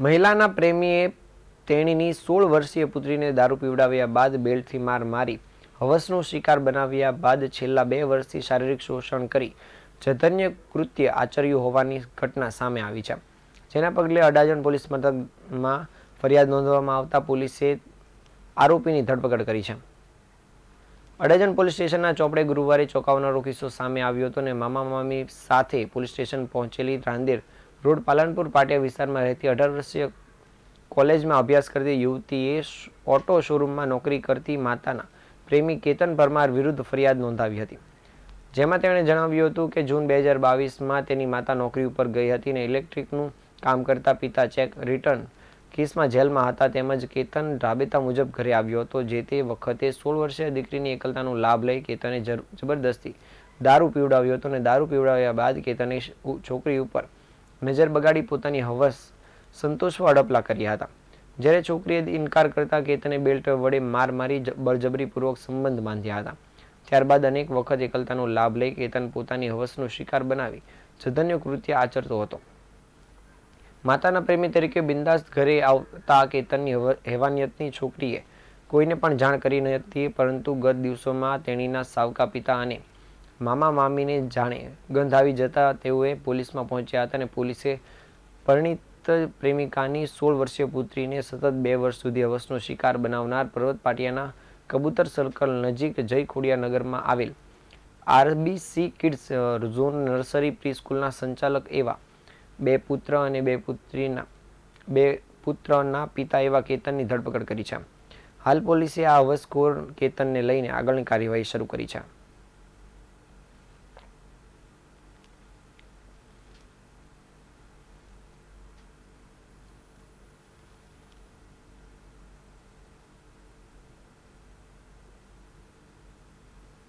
મહિલાના પ્રેમીએ તેણીની સોળ વર્ષીય પુત્રીને દારૂ પીવડાવ્યા બાદ બેલ્ટથી માર મારી, હવસનો શિકાર બનાવ્યા બાદ છેલ્લા બે વર્ષથી શારીરિક શોષણ કરી જધન્ય કૃત્ય આચર્યું હોવાની ઘટના સામે આવી છે. જેના પગલે અડાજણ પોલીસ મથકમાં ફરિયાદ નોંધવામાં આવતા પોલીસે આરોપીની ધરપકડ કરી છે. અડાજણ પોલીસ સ્ટેશનના ચોપડે ગુરુવારે ચોંકાવનારો કિસ્સો સામે આવ્યો હતો અને મામા મામી સાથે પોલીસ સ્ટેશન પહોંચેલી રાંદેર રોડ પાલનપુર પાટિયા વિસ્તારમાં રહેતી અઢાર વર્ષીય કોલેજમાં અભ્યાસ કરતી યુવતીએ ઓટો શોરૂમમાં નોકરી કરતી માતાના પ્રેમી કેતન પરમાર વિરુદ્ધ ફરિયાદ નોંધાવી હતી. જેમાં તેણે જણાવ્યું હતું કે જૂન બે હજાર બાવીસમાં તેની માતા નોકરી ઉપર ગઈ હતી અને ઇલેક્ટ્રિકનું કામ કરતા પિતા ચેક રિટર્ન કેસમાં જેલમાં હતા તેમજ કેતન રાબેતા મુજબ ઘરે આવ્યો હતો, જે તે વખતે સોળ વર્ષીય દીકરીની એકલતાનો લાભ લઈ કેતને જબરદસ્તી દારૂ પીવડાવ્યો હતો અને દારૂ પીવડાવ્યા બાદ કેતને છોકરી ઉપર નજર બગાડી પોતાની હવસ સંતોષવા અડપલા કર્યા હતા. જ્યારે છોકરીએ ઇનકાર કરતા કેતને બેલ્ટ વડે માર મારી બળજબરીપૂર્વક સંબંધ બાંધ્યા હતા. ત્યારબાદ અનેક વખત એકલતાનો લાભ લઈ કેતન પોતાની હવસનો શિકાર બનાવી જધન્ય કૃત્ય આચરતો હતો. માતાના પ્રેમી તરીકે બિંદાસ ઘરે આવતા કેતનની હવ- હેવાનિયતની છોકરીએ કોઈને પણ જાણ કરી ન હતી, પરંતુ ગત દિવસોમાં તેણીના સાવકા પિતા અને મામા મામીને જાણે ગંધ આવી જતા તેઓએ પોલીસમાં પહોંચ્યા હતા અને પોલીસે પરિણીત પ્રેમિકાની સોળ વર્ષીય પુત્રીને સતત બે વર્ષ સુધી હવસનો શિકાર બનાવનાર પર્વત પાટિયાના કબૂતર સર્કલ નજીક જય ખોડિયા નગરમાં આવેલ RBC kids zone nursery pre સ્કૂલના સંચાલક એવા બે પુત્ર અને બે પુત્રીના, બે પુત્રના પિતા એવા કેતનની ધરપકડ કરી છે. હાલ પોલીસે આ હવસખોર કેતનને લઈને આગળની કાર્યવાહી શરૂ કરી છે.